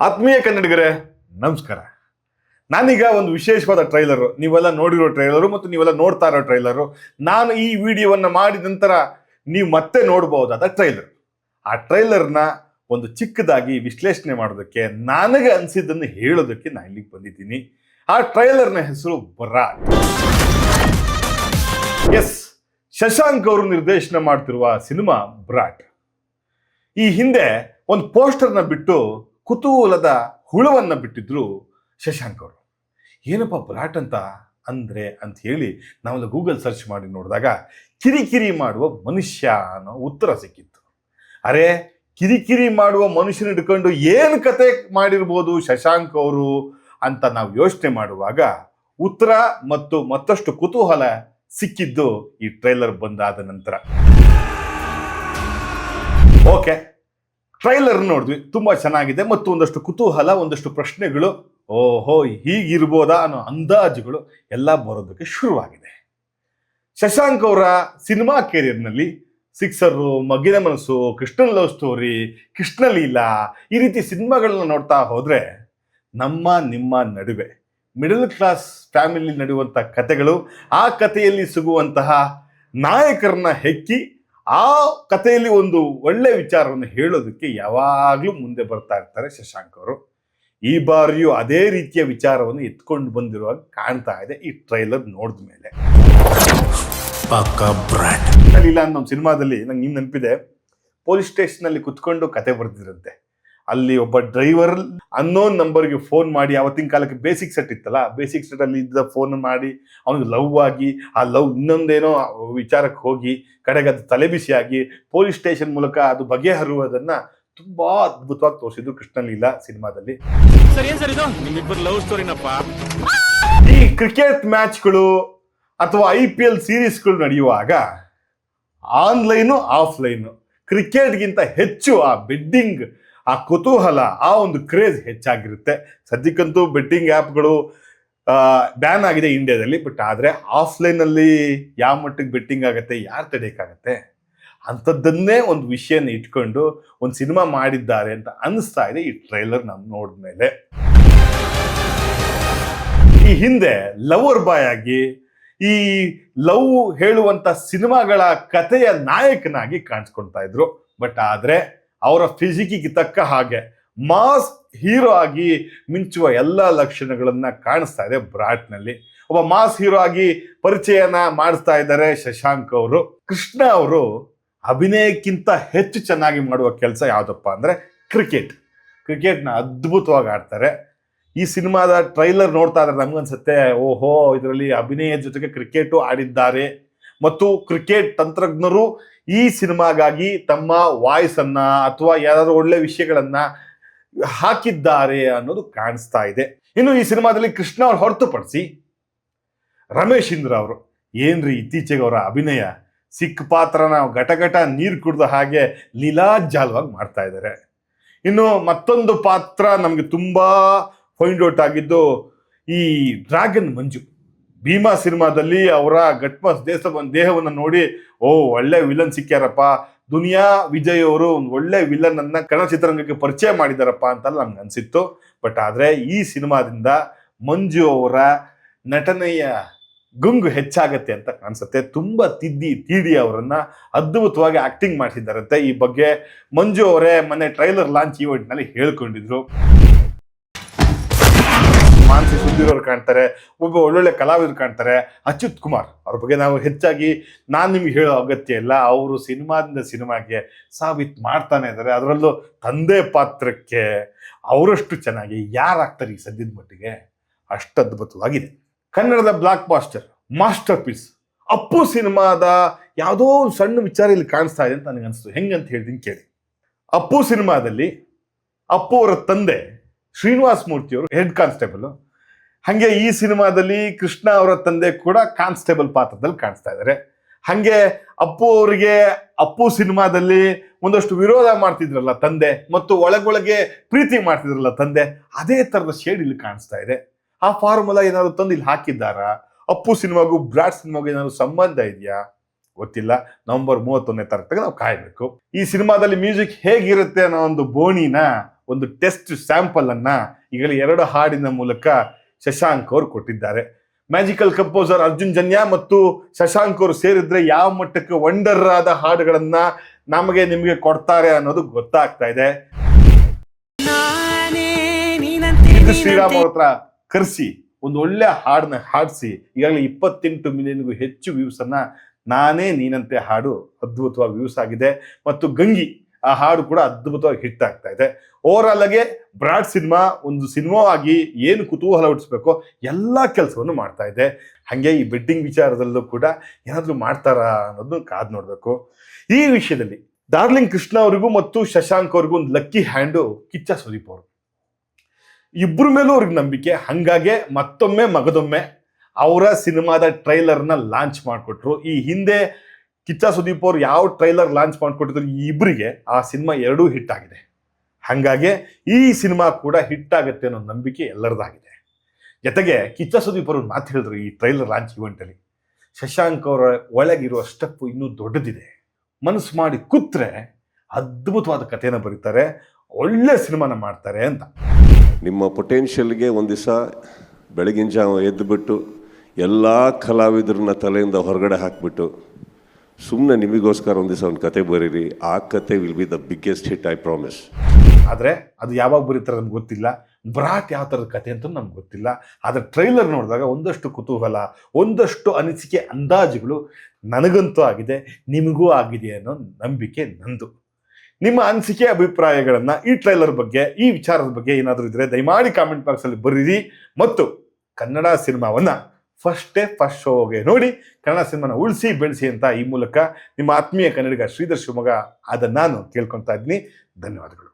ಆತ್ಮೀಯ ಕನ್ನಡಿಗರೇ, ನಮಸ್ಕಾರ. ನಾನೀಗ ಒಂದು ವಿಶೇಷವಾದ ಟ್ರೈಲರು. ನೀವೆಲ್ಲ ನೋಡಿರೋ ಟ್ರೈಲರು ಮತ್ತು ನೀವೆಲ್ಲ ನೋಡ್ತಾ ಇರೋ ಟ್ರೈಲರು. ನಾನು ಈ ವಿಡಿಯೋವನ್ನು ಮಾಡಿದ ನಂತರ ನೀವು ಮತ್ತೆ ನೋಡಬಹುದಾದ ಟ್ರೈಲರ್. ಆ ಟ್ರೈಲರ್ನ ಒಂದು ಚಿಕ್ಕದಾಗಿ ವಿಶ್ಲೇಷಣೆ ಮಾಡೋದಕ್ಕೆ ನನಗೆ ಅನಿಸಿದ್ದನ್ನು ಹೇಳೋದಕ್ಕೆ ನಾನು ಇಲ್ಲಿಗೆ ಬಂದಿದ್ದೀನಿ. ಆ ಟ್ರೈಲರ್ನ ಹೆಸರು ಬರಾಟ್ ಎಸ್ ಶಶಾಂಕ್ ಅವರು ನಿರ್ದೇಶನ ಮಾಡ್ತಿರುವ ಸಿನಿಮಾ ಬ್ರಾಟ್ ಈ ಹಿಂದೆ ಒಂದು ಪೋಸ್ಟರ್ನ ಬಿಟ್ಟು ಕುತೂಹಲದ ಹುಳವನ್ನು ಬಿಟ್ಟಿದ್ರು ಶಶಾಂಕ್ ಅವರು. ಏನಪ್ಪ ಬ್ರಾಟ್ ಅಂತ? ಅಂದರೆ ಅಂತ ಹೇಳಿ ನಾವೆಲ್ಲ ಗೂಗಲ್ ಸರ್ಚ್ ಮಾಡಿ ನೋಡಿದಾಗ ಕಿರಿಕಿರಿ ಮಾಡುವ ಮನುಷ್ಯ ಅನ್ನೋ ಉತ್ತರ ಸಿಕ್ಕಿತ್ತು. ಅರೆ, ಕಿರಿಕಿರಿ ಮಾಡುವ ಮನುಷ್ಯನ ಹಿಡ್ಕೊಂಡು ಏನು ಕತೆ ಮಾಡಿರ್ಬೋದು ಶಶಾಂಕ್ ಅವರು ಅಂತ ನಾವು ಯೋಚನೆ ಮಾಡುವಾಗ ಉತ್ತರ ಮತ್ತು ಮತ್ತಷ್ಟು ಕುತೂಹಲ ಸಿಕ್ಕಿದ್ದು ಈ ಟ್ರೈಲರ್ ಬಂದಾದ ನಂತರ. ಓಕೆ. ಟ್ರೈಲರ್ ನೋಡಿದ್ವಿ, ತುಂಬ ಚೆನ್ನಾಗಿದೆ ಮತ್ತು ಒಂದಷ್ಟು ಕುತೂಹಲ, ಒಂದಷ್ಟು ಪ್ರಶ್ನೆಗಳು, ಓಹೋ, ಹೀಗಿರ್ಬೋದಾ ಅನ್ನೋ ಅಂದಾಜುಗಳು ಎಲ್ಲ ಬರೋದಕ್ಕೆ ಶುರುವಾಗಿದೆ. ಶಶಾಂಕ್ ಅವರ ಸಿನಿಮಾ ಕೆರಿಯರ್ನಲ್ಲಿ ಸಿಕ್ಸರು ಮಗಿನ ಮನಸ್ಸು, ಕೃಷ್ಣನ್ ಲವ್ ಸ್ಟೋರಿ ಕೃಷ್ಣ ಲೀಲಾ, ಈ ರೀತಿ ಸಿನಿಮಾಗಳನ್ನ ನೋಡ್ತಾ ಹೋದರೆ ನಮ್ಮ, ನಿಮ್ಮ ನಡುವೆ ಮಿಡಲ್ ಕ್ಲಾಸ್ ಫ್ಯಾಮಿಲಿ ನಡೆಯುವಂಥ ಕತೆಗಳು, ಆ ಕಥೆಯಲ್ಲಿ ಸಿಗುವಂತಹ ನಾಯಕರನ್ನ ಹೆಕ್ಕಿ ಆ ಕಥೆಯಲ್ಲಿ ಒಂದು ಒಳ್ಳೆ ವಿಚಾರವನ್ನು ಹೇಳೋದಕ್ಕೆ ಯಾವಾಗಲೂ ಮುಂದೆ ಬರ್ತಾ ಇರ್ತಾರೆ ಶಶಾಂಕ್ ಅವರು. ಈ ಬಾರಿಯೂ ಅದೇ ರೀತಿಯ ವಿಚಾರವನ್ನು ಎತ್ಕೊಂಡು ಬಂದಿರುವಾಗ ಕಾಣ್ತಾ ಇದೆ ಈ ಟ್ರೈಲರ್ ನೋಡಿದ ಮೇಲೆ. ಇಲ್ಲ ಅಂತ ಒಂದು ಸಿನಿಮಾದಲ್ಲಿ ನಂಗೆ ನಿಮ್ ನೆನಪಿದೆ. ಪೊಲೀಸ್ ಸ್ಟೇಷನ್ ಅಲ್ಲಿ ಕುತ್ಕೊಂಡು ಕತೆ ಬರ್ತಿದ್ರಂತೆ ಅಲ್ಲಿ ಒಬ್ಬ ಡ್ರೈವರ್ ಅನ್ನೋನ್ ನಂಬರ್ಗೆ ಫೋನ್ ಮಾಡಿ ಅವತ್ತಿನ ಕಾಲಕ್ಕೆ ಬೇಸಿಕ್ ಸೆಟ್ ಇತ್ತಲ್ಲ ಬೇಸಿಕ್ ಸೆಟ್ ಅಲ್ಲಿ ಇದ್ದ ಫೋನ್ ಮಾಡಿ ಅವನಿಗೆ ಲವ್ ಆಗಿ ಆ ಲವ್ ಇನ್ನೊಂದೇನೋ ವಿಚಾರಕ್ಕೆ ಹೋಗಿ ಕಡೆಗೆ ಅದು ತಲೆಬಿಸಿಯಾಗಿ ಪೊಲೀಸ್ ಸ್ಟೇಷನ್ ಮೂಲಕ ಅದು ಬಗೆಹರುವುದನ್ನ ತುಂಬಾ ಅದ್ಭುತವಾಗಿ ತೋರಿಸಿದ್ರು ಕೃಷ್ಣಲೀಲಾ ಸಿನಿಮಾದಲ್ಲಿ. ಸರ್ ಏನ್ ಸರ್ ಇದು? ನಿಮ್ಮಿಬ್ಬರು ಲವ್ ಸ್ಟೋರಿನಪ್ಪ ಈ ಕ್ರಿಕೆಟ್ ಮ್ಯಾಚ್ಗಳು ಅಥವಾ ಐ ಪಿ ಎಲ್ ಸೀರೀಸ್ಗಳು ನಡೆಯುವಾಗ ಆನ್ಲೈನು ಆಫ್ಲೈನು ಕ್ರಿಕೆಟ್ಗಿಂತ ಹೆಚ್ಚು ಆ ಬೆಡ್ಡಿಂಗ್ ಆ ಕುತೂಹಲ, ಆ ಒಂದು ಕ್ರೇಜ್ ಹೆಚ್ಚಾಗಿರುತ್ತೆ. ಸದ್ಯಕ್ಕಂತೂ ಬೆಟ್ಟಿಂಗ್ ಆ್ಯಪ್ಗಳು ಬ್ಯಾನ್ ಆಗಿದೆ ಇಂಡಿಯಾದಲ್ಲಿ ಬಟ್ ಆದರೆ ಆಫ್ಲೈನಲ್ಲಿ ಯಾವ ಮಟ್ಟಿಗೆ ಬೆಟ್ಟಿಂಗ್ ಆಗುತ್ತೆ, ಯಾರು ತಡೆಯೋಕ್ಕಾಗತ್ತೆ ಅಂಥದ್ದನ್ನೇ ಒಂದು ವಿಷಯನ ಇಟ್ಕೊಂಡು ಒಂದು ಸಿನಿಮಾ ಮಾಡಿದ್ದಾರೆ ಅಂತ ಅನಿಸ್ತಾ ಇದೆ ಈ ಟ್ರೈಲರ್ ನಾವು ನೋಡಿದ್ಮೇಲೆ. ಈ ಹಿಂದೆ ಲವರ್ ಬಾಯ್ ಆಗಿ, ಈ ಲವ್ ಹೇಳುವಂತ ಸಿನಿಮಾಗಳ ಕಥೆಯ ನಾಯಕನಾಗಿ ಕಾಣಿಸ್ಕೊಳ್ತಾ ಇದ್ರು. ಬಟ್ ಆದ್ರೆ ಅವರ ಫಿಸಿಕಿಗೆ ತಕ್ಕ ಹಾಗೆ ಮಾಸ್ ಹೀರೋ ಆಗಿ ಮಿಂಚುವ ಎಲ್ಲ ಲಕ್ಷಣಗಳನ್ನ ಕಾಣಿಸ್ತಾ ಇದೆ ಬ್ರಾಟ್ನಲ್ಲಿ. ಒಬ್ಬ ಮಾಸ್ ಹೀರೋ ಆಗಿ ಪರಿಚಯನ ಮಾಡಿಸ್ತಾ ಇದ್ದಾರೆ ಶಶಾಂಕ್ ಅವರು. ಕೃಷ್ಣ ಅವರು ಅಭಿನಯಕ್ಕಿಂತ ಹೆಚ್ಚು ಚೆನ್ನಾಗಿ ಮಾಡುವ ಕೆಲಸ ಯಾವುದಪ್ಪ ಅಂದ್ರೆ ಕ್ರಿಕೆಟ್ ಕ್ರಿಕೆಟ್ನ ಅದ್ಭುತವಾಗಿ ಆಡ್ತಾರೆ. ಈ ಸಿನಿಮಾದ ಟ್ರೈಲರ್ ನೋಡ್ತಾ ಇದ್ರೆ ನಮ್ಗನ್ಸುತ್ತೆ, ಓಹೋ, ಇದರಲ್ಲಿ ಅಭಿನಯದ ಜೊತೆಗೆ ಕ್ರಿಕೆಟು ಆಡಿದ್ದಾರೆ. ಮತ್ತು ಕ್ರಿಕೆಟ್ ತಂತ್ರಜ್ಞರು ಈ ಸಿನಿಮಾಗಾಗಿ ತಮ್ಮ ವಾಯ್ಸ್ ಅನ್ನ ಅಥವಾ ಯಾರಾದ್ರೂ ಒಳ್ಳೆ ವಿಷಯಗಳನ್ನ ಹಾಕಿದ್ದಾರೆ ಅನ್ನೋದು ಕಾಣಿಸ್ತಾ ಇದೆ. ಇನ್ನು ಈ ಸಿನಿಮಾದಲ್ಲಿ ಕೃಷ್ಣ ಅವ್ರು ಹೊರತುಪಡಿಸಿ ರಮೇಶ್ ಇಂದ್ರ ಅವರು ಏನ್ರಿ ಇತ್ತೀಚೆಗೆ ಅವರ ಅಭಿನಯ? ಸಿಕ್ಕ ಪಾತ್ರನ ಘಟಘಟ ನೀರು ಕುಡಿದ ಹಾಗೆ ಲೀಲಾಜಾಲವಾಗಿ ಮಾಡ್ತಾ ಇದ್ದಾರೆ ಇನ್ನು ಮತ್ತೊಂದು ಪಾತ್ರ ನಮಗೆ ತುಂಬಾ ಫೈಂಡ್ ಔಟ್ ಆಗಿದ್ದು ಈ ಡ್ರ್ಯಾಗನ್ ಮಂಜು. ಭೀಮಾ ಸಿನಿಮಾದಲ್ಲಿ ಅವರ ಗಟ್ಮ ದೇಶ ದೇಹವನ್ನು ನೋಡಿ, ಓ, ಒಳ್ಳೆ ವಿಲನ್ ಸಿಕ್ಕ್ಯಾರಪ್ಪ ದುನಿಯಾ ವಿಜಯ್ ಅವರು ಒಂದು ಒಳ್ಳೆ ವಿಲನ್ ಅನ್ನ ಕನ್ನಡ ಚಿತ್ರರಂಗಕ್ಕೆ ಪರಿಚಯ ಮಾಡಿದಾರಪ್ಪ ಅಂತ ನಮ್ಗೆ ಅನ್ಸಿತ್ತು. ಬಟ್ ಆದ್ರೆ ಈ ಸಿನಿಮಾದಿಂದ ಮಂಜು ಅವರ ನಟನೆಯ ಗುಂಗು ಹೆಚ್ಚಾಗತ್ತೆ ಅಂತ ಕಾಣಿಸುತ್ತೆ ತುಂಬ ತಿದ್ದಿ, ತೀಡಿ ಅವರನ್ನ ಅದ್ಭುತವಾಗಿ ಆಕ್ಟಿಂಗ್ ಮಾಡಿಸಿದ್ದಾರಂತೆ. ಈ ಬಗ್ಗೆ ಮಂಜು ಅವರೇ ಮೊನ್ನೆ ಟ್ರೈಲರ್ ಲಾಂಚ್ ಈವೆಂಟ್ನಲ್ಲಿ ಹೇಳ್ಕೊಂಡಿದ್ರು. ಮಾನಸಿ ಸುದ್ದಿರೋರು ಕಾಣ್ತಾರೆ, ಒಬ್ಬ ಒಳ್ಳೊಳ್ಳೆ ಕಲಾವಿದರು ಕಾಣ್ತಾರೆ, ಅಚ್ಯುತ್ ಕುಮಾರ್ ಅವ್ರ ಬಗ್ಗೆ ನಾವು ಹೆಚ್ಚಾಗಿ ನಾನು ನಿಮ್ಗೆ ಹೇಳೋ ಅಗತ್ಯ ಇಲ್ಲ, ಅವರು ಸಿನಿಮಾದಿಂದ ಸಿನಿಮಾಗೆ ಸಾಬೀತು ಮಾಡ್ತಾನೆ ಇದ್ದಾರೆ ಅದರಲ್ಲೂ ತಂದೆ ಪಾತ್ರಕ್ಕೆ ಅವರಷ್ಟು ಚೆನ್ನಾಗಿ ಯಾರಾಗ್ತಾರೆ ಈ ಸದ್ಯದ ಮಟ್ಟಿಗೆ? ಅಷ್ಟು ಅದ್ಭುತವಾಗಿದೆ. ಕನ್ನಡದ blockbuster, masterpiece, Appu ಸಿನಿಮಾದ ಯಾವುದೋ ಒಂದು ಸಣ್ಣ ವಿಚಾರ ಇಲ್ಲಿ ಕಾಣಿಸ್ತಾ ಇದೆ ಅಂತ ನನಗೆ ಅನಿಸ್ತು ಹೆಂಗಂತ ಹೇಳ್ತೀನಿ ಕೇಳಿ. ಅಪ್ಪು ಸಿನಿಮಾದಲ್ಲಿ ಅಪ್ಪು ಅವರ ತಂದೆ ಶ್ರೀನಿವಾಸ್ ಮೂರ್ತಿ ಅವರು ಹೆಡ್ ಕಾನ್ಸ್ಟೇಬಲ್. ಹಾಗೆ ಈ ಸಿನಿಮಾದಲ್ಲಿ ಕೃಷ್ಣ ಅವರ ತಂದೆ ಕೂಡ ಕಾನ್ಸ್ಟೇಬಲ್ ಪಾತ್ರದಲ್ಲಿ ಕಾಣಿಸ್ತಾ ಇದ್ದಾರೆ ಹಾಗೆ ಅಪ್ಪು ಅವರಿಗೆ, ಅಪ್ಪು ಸಿನಿಮಾದಲ್ಲಿ ಒಂದಷ್ಟು ವಿರೋಧ ಮಾಡ್ತಿದ್ರಲ್ಲ ತಂದೆ ಮತ್ತು ಒಳಗೊಳಗೆ ಪ್ರೀತಿ ಮಾಡ್ತಿದ್ರಲ್ಲ ತಂದೆ, ಅದೇ ತರದ ಶೇಡ್ ಇಲ್ಲಿ ಕಾಣಿಸ್ತಾ ಇದೆ. ಆ ಫಾರ್ಮುಲಾ ಏನಾದ್ರು ತಂದು ಇಲ್ಲಿ ಹಾಕಿದ್ದಾರಾ? ಅಪ್ಪು ಸಿನಿಮಾಗೂ ಬ್ರಾಡ್ ಸಿನಿಮಾಗೂ ಏನಾದ್ರು ಸಂಬಂಧ ಇದೆಯಾ? ಗೊತ್ತಿಲ್ಲ. ನವೆಂಬರ್ ಮೂವತ್ತೊಂದನೇ ತಾರೀಕು ನಾವು ಕಾಯಬೇಕು. ಈ ಸಿನಿಮಾದಲ್ಲಿ ಮ್ಯೂಸಿಕ್ ಹೇಗಿರುತ್ತೆ ಅನ್ನೋ ಒಂದು ಬೋಣಿನ ಒಂದು ಟೆಸ್ಟ್ ಸ್ಯಾಂಪಲ್ ಅನ್ನ ಈಗಲೇ ಎರಡು ಹಾಡಿನ ಮೂಲಕ ಶಶಾಂಕ್ ಅವರು ಕೊಟ್ಟಿದ್ದಾರೆ. ಮ್ಯಾಜಿಕಲ್ ಕಂಪೋಸರ್ ಅರ್ಜುನ್ ಜನ್ಯ ಮತ್ತು ಶಶಾಂಕ್ ಅವರು ಸೇರಿದ್ರೆ ಯಾವ ಮಟ್ಟಕ್ಕೆ ವಂಡರ್ ಆದ ಹಾಡುಗಳನ್ನ ನಮಗೆ ನಿಮಗೆ ಕೊಡ್ತಾರೆ ಅನ್ನೋದು ಗೊತ್ತಾಗ್ತಾ ಇದೆ. ಶ್ರೀರಾಮ್ ಅವ್ರ ಹತ್ರ ಕರೆಸಿ ಒಂದು ಒಳ್ಳೆ ಹಾಡನ್ನ ಹಾಡಿಸಿ ಈಗಾಗಲೇ ಇಪ್ಪತ್ತೆಂಟು ಮಿಲಿಯನ್ಗೂ ಹೆಚ್ಚು ವ್ಯೂಸ್ ಅನ್ನ ನಾನೇ ನೀನಂತೆ ಹಾಡು ಅದ್ಭುತವಾಗಿ ವ್ಯೂಸ್ ಆಗಿದೆ. ಮತ್ತು ಗಂಗಿ ಆ ಹಾಡು ಕೂಡ ಅದ್ಭುತವಾಗಿ ಹಿಟ್ ಆಗ್ತಾ ಇದೆ. ಓವರ್ ಆಲ್ ಆಗಿ ಬ್ರಾಡ್ ಸಿನಿಮಾ ಒಂದು ಸಿನಿಮಾ ಆಗಿ ಏನು ಕುತೂಹಲ ಹುಟ್ಟಿಸ್ಬೇಕೋ ಎಲ್ಲ ಕೆಲಸವನ್ನು ಮಾಡ್ತಾ ಇದೆ. ಹಾಗೆ ಈ ಬೆಡ್ಡಿಂಗ್ ವಿಚಾರದಲ್ಲೂ ಕೂಡ ಏನಾದರೂ ಮಾಡ್ತಾರಾ ಅನ್ನೋದನ್ನು ಕಾದು ನೋಡಬೇಕು. ಈ ವಿಷಯದಲ್ಲಿ ಡಾರ್ಲಿಂಗ್ ಕೃಷ್ಣ ಅವರಿಗೂ ಮತ್ತು ಶಶಾಂಕ್ ಅವ್ರಿಗೂ ಒಂದು ಲಕ್ಕಿ ಹ್ಯಾಂಡು ಕಿಚ್ಚ ಸುದೀಪ್ ಅವರು. ಇಬ್ಬರ ಮೇಲೂ ಅವ್ರಿಗೆ ನಂಬಿಕೆ. ಹಂಗಾಗೆ ಮತ್ತೊಮ್ಮೆ ಮಗದೊಮ್ಮೆ ಅವರ ಸಿನಿಮಾದ ಟ್ರೈಲರ್ನ ಲಾಂಚ್ ಮಾಡಿಕೊಟ್ರು. ಈ ಹಿಂದೆ ಕಿಚ್ಚ ಸುದೀಪ್ ಅವ್ರು ಯಾವ ಟ್ರೈಲರ್ ಲಾಂಚ್ ಮಾಡಿಕೊಟ್ಟಿದ್ರು ಈ ಇಬ್ಬರಿಗೆ ಆ ಸಿನಿಮಾ ಎರಡೂ ಹಿಟ್ ಆಗಿದೆ. ಹಾಗಾಗಿ ಈ ಸಿನಿಮಾ ಕೂಡ ಹಿಟ್ ಆಗುತ್ತೆ ಅನ್ನೋ ನಂಬಿಕೆ ಎಲ್ಲರದಾಗಿದೆ. ಜೊತೆಗೆ ಕಿಚ್ಚ ಸುದೀಪ್ ಅವರು ಮಾತು ಹೇಳಿದ್ರು ಈ ಟ್ರೈಲರ್ ಲಾಂಚ್ ಇವೆಂಟಲ್ಲಿ ಶಶಾಂಕ್ ಅವರ ಒಳಗಿರುವ ಸ್ಟೆಪ್ ಇನ್ನೂ ದೊಡ್ಡದಿದೆ. ಮನಸ್ಸು ಮಾಡಿ ಕೂತ್ರೆ ಅದ್ಭುತವಾದ ಕಥೆನ ಬರೀತಾರೆ, ಒಳ್ಳೆ ಸಿನಿಮಾನ ಮಾಡ್ತಾರೆ ಅಂತ. ನಿಮ್ಮ ಪೊಟೆನ್ಷಿಯಲ್ಗೆ ಒಂದು ದಿವಸ ಬೆಳಗಿನ ಜಾವ ಎದ್ದುಬಿಟ್ಟು ಎಲ್ಲ ಕಲಾವಿದರನ್ನ ತಲೆಯಿಂದ ಹೊರಗಡೆ ಹಾಕಿಬಿಟ್ಟು ಸುಮ್ಮನೆ ನಿಮಗೋಸ್ಕರ ಒಂದು ದಿವಸ ಒಂದು ಕತೆ ಬರೀರಿ. ಆ ಕತೆ will be the biggest hit I promise ಆದರೆ ಅದು ಯಾವಾಗ ಬರೀತಾರೆ ನಮ್ಗೆ ಗೊತ್ತಿಲ್ಲ. ಬ್ರಾಟ್ ಯಾವ ಥರದ ಕತೆ ಅಂತ ನಮ್ಗೆ ಗೊತ್ತಿಲ್ಲ. ಆದರೆ ಟ್ರೈಲರ್ ನೋಡಿದಾಗ ಒಂದಷ್ಟು ಕುತೂಹಲ, ಒಂದಷ್ಟು ಅನಿಸಿಕೆ ಅಂದಾಜುಗಳು ನನಗಂತೂ ಆಗಿದೆ, ನಿಮಗೂ ಆಗಿದೆ ಅನ್ನೋ ನಂಬಿಕೆ ನಂದು. ನಿಮ್ಮ ಅನಿಸಿಕೆ, ಅಭಿಪ್ರಾಯಗಳನ್ನು ಈ ಟ್ರೈಲರ್ ಬಗ್ಗೆ, ಈ ವಿಚಾರದ ಬಗ್ಗೆ ಏನಾದರೂ ಇದ್ದರೆ ದಯಮಾಡಿ ಕಾಮೆಂಟ್ ಬಾಕ್ಸಲ್ಲಿ ಬರೀರಿ. ಮತ್ತು ಕನ್ನಡ ಸಿನಿಮಾವನ್ನು ಫಸ್ಟ್ ಡೇ ಫಸ್ಟ್ ಶೋಗೆ ನೋಡಿ ಕನ್ನಡ ಸಿನಿಮಾನ ಉಳಿಸಿ, ಬೆಳೆಸಿ ಅಂತ ಈ ಮೂಲಕ ನಿಮ್ಮ ಆತ್ಮೀಯ ಕನ್ನಡಿಗ ಶ್ರೀಧರ್ ಶಿವಮೊಗ್ಗ ಆದ ನಾನು ಕೇಳ್ಕೊತಾ ಇದ್ದೀನಿ. ಧನ್ಯವಾದಗಳು.